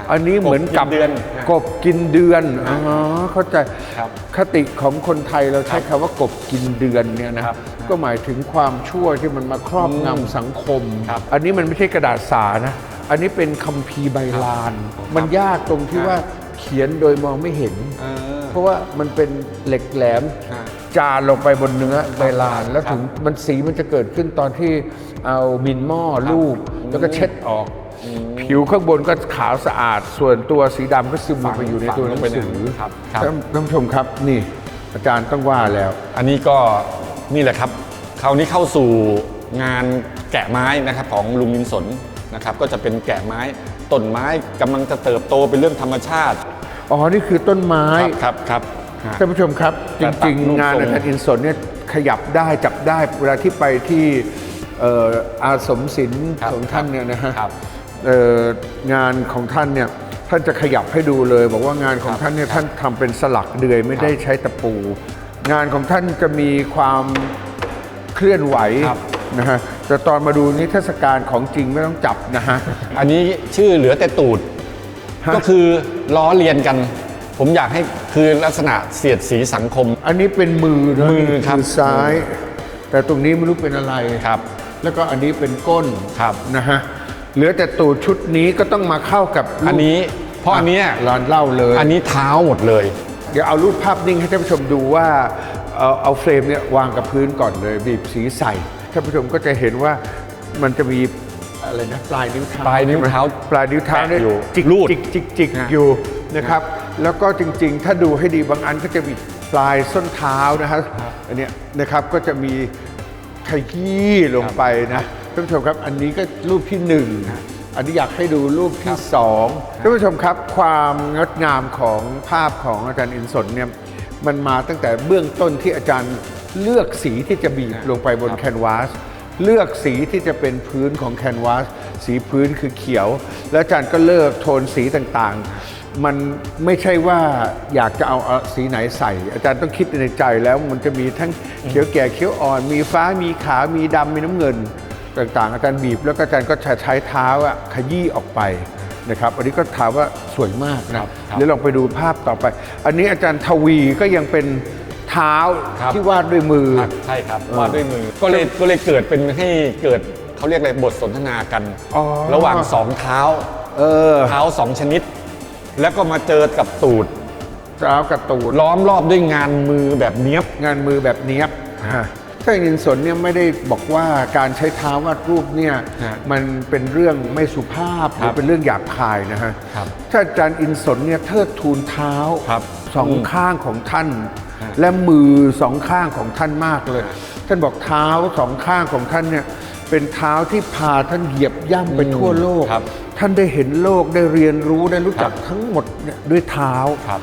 ฮะอันนี้เหมือนกับกบกินเดือนกบกินเดือนอ๋อเข้าใจครับคติของคนไทยเราใช้คำว่ากบกินเดือนเนี่ยนะครับก็หมายถึงความชั่วที่มันมาครอบงำสังคมครับอันนี้มันไม่ใช่กระดาษสานะ อันนี้เป็นคัมภีร์ใบลาน มันยากตรงที่ครับว่าเขียนโดยมองไม่เห็นเออเพราะว่ามันเป็นเหล็กแหลมฮะจานลงไปบนเนื้อใบลาน แล้วถึงมันสีมันจะเกิดขึ้นตอนที่เอามินหม้อลูบแล้วก็เช็ดออก ผิวข้างบนก็ขาวสะอาด ส่วนตัวสีดำก็ซึมลงไปอยู่ในตัวหนังสือครับครับท่านท่านผู้ชมครับนี่ อาจารย์ต้องว่าแล้ว อันนี้ก็นี่แหละครับคราวนี้เข้าสู่งานแกะไม้นะครับของลุงมินสนนะครับ ก็จะเป็นแกะไม้ต้นไม้กำลังจะเติบโตเป็นเรื่องธรรมชาติอ๋อนี่คือต้นไม้ครับครับครับท่านผู้ชมครับจแต่ตัริดงรูปๆงานทรงอาจารย์อินสนเนี่ยขยับได้จับได้เวลาที่ไปที่เอ่ออาสมศิลป์ครับของท่านเนี่ยนะฮะครับเอ่อ งานของท่านเนี่ยท่านจะขยับให้ดูเลย บอกว่างานของท่านเนี่ยท่านทำเป็นสลักเดือยไม่ได้ใช้ตะปู งานของท่านจะมีความเคลื่อนไหวครับนะฮะแต่ตอนมาดูนิทรรศการของจริงไม่ต้องจับนะฮะ อันนี้ชื่อเหลือแต่ตูด ฮะ ก็คือล้อเลียนกัน ผมอยากให้คือลักษณะเสียดสีสังคม อันนี้เป็นมือนะมือครับซ้าย แต่ตรงนี้ไม่รู้เป็นอะไร ครับ แล้วก็อันนี้เป็นก้นครับ นะฮะ เหลือแต่ตูดชุดนี้ก็ต้องมาเข้ากับรูปอันนี้เพราะอันเนี้ยร้านเหล่าเลย อันนี้เท้าหมดเลย เดี๋ยวเอารูปภาพนิ่งให้ท่านผู้ชมดูว่าเอาเอาเฟรมเนี่ยวางกับพื้นก่อนเลย บีบสีใส่ท่านผู้ชมก็จะเห็นว่ามันจะมีอะไรนะปลายนิ้วเท้าปลายนิ้วเท้าปลายนิ้วเท้าเนี่ยแปะอยู่จิกรูดจิกจิกจิกฮะอยู่นะครับ แล้วก็จริงๆ ถ้าดูให้ดีบางอันก็จะมีปลายส้นเท้านะฮะอันเนี้ยนะครับก็จะมีขยี้ลงไปนะท่านผู้ชมครับ อันนี้ก็รูปที่หนึ่งอันนี้อยากให้ดูรูปที่สองท่านผู้ชมครับ ความงดงามของภาพของอาจารย์อินสนเนี่ยมันมาตั้งแต่เบื้องต้นที่อาจารย์เลือกสีที่จะบีบลงไปบนแคนวาสเลือกสีที่จะเป็นพื้นของแคนวาสสีพื้นคือเขียว แล้วอาจารย์ก็เลือกโทนสีต่างๆ มันไม่ใช่ว่าอยากจะเอาเอาสีไหนใส่ อาจารย์ต้องคิดในใจแล้วมันจะมีทั้งเขียวแก่เขียวอ่อน มีฟ้ามีขาวมีดำมีน้ำเงิน ต่างๆ อาจารย์บีบแล้วก็อาจารย์ก็ใช้เท้าอะขยี้ออกไปนะครับอันนี้ก็ถามว่าสวยมากนะครับครับเดี๋ยวลองไปดูภาพต่อไป อันนี้อาจารย์ทวีก็ยังเป็นเท้าครับที่วาดด้วยมือครับใช่ครับวาดด้วยมือ ก็เลยก็เลยเกิดเป็นให้เกิดเขาเรียกอะไรบทสนทนากันอ๋อระหว่างสองเท้าเออเท้าสองชนิด แล้วก็มาเจอกับตูดเท้ากับตูดล้อมรอบด้วยงานมือแบบเนี้ยบงานมือแบบเนี้ยบ ถ้าอินสนเนี่ยไม่ได้บอกว่าการใช้เท้าวาดรูปเนี่ยฮะมันเป็นเรื่องไม่สุภาพหครัรือบเป็นเรื่องหยาบคายนะฮะครับถ้าอาจารย์อินสนเนี่ยเทิดทูนเท้าครับสองอืมข้างของท่านฮะและมือสองข้างของท่านมากเลย ท่านบอกเท้าสองข้างของท่านเนี่ยเป็นเท้าที่พาท่านเหยียบย่ำไปทั่วโลกครับท่านได้เห็นโลกได้เรียนรู้ได้รู้จักครับทั้งหมดเนี่ยด้วยเท้าครับ